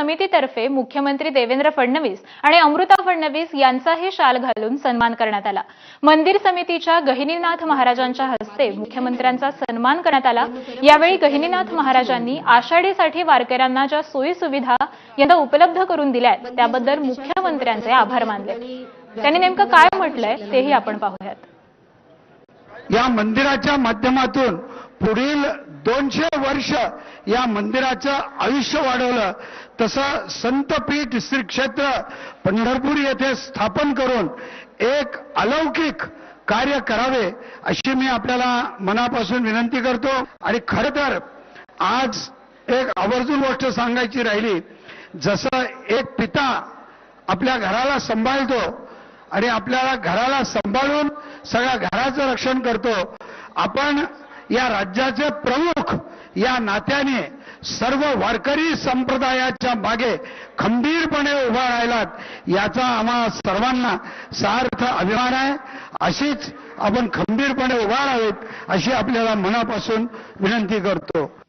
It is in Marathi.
समितीतर्फे मुख्यमंत्री देवेंद्र फडणवीस आणि अमृता फडणवीस यांचाही शाल घालून सन्मान करण्यात आला. मंदिर समितीच्या गहिनीनाथ महाराजांच्या हस्ते मुख्यमंत्र्यांचा सन्मान करण्यात आला. यावेळी गहिनीनाथ महाराजांनी आषाढीसाठी वारकऱ्यांना ज्या सोयी सुविधा यंदा उपलब्ध करून दिल्या आहेत त्याबद्दल मुख्यमंत्र्यांचे आभार मानले. त्यांनी नेमकं काय म्हटलंय तेही आपण पाहूयात. या मंदिराच्या माध्यमातून पुढील दोनशे वर्ष या मंदिराचं आयुष्य वाढवलं. तसं संतपीठ श्री क्षेत्र पंढरपूर येथे स्थापन करून एक अलौकिक कार्य करावे अशी मी आपल्याला मनापासून विनंती करतो. आणि खरं तर आज एक आवर्जून गोष्ट सांगायची राहिली. जसं एक पिता आपल्या घराला सांभाळतो आणि आपल्याला घराला सांभाळून सगळ्या घराचं रक्षण करतो. आपण या राज्याचे प्रमुख या नात्याने सर्व वारकरी संप्रदायाच्या मागे खंबीरपणे उभा राहिलात. याचा आम्हा सर्वांना सार्थ अभिमान आहे. अशीच आपण खंबीरपणे उभा राहावेत अशी आपल्याला मनापासून विनंती करतो.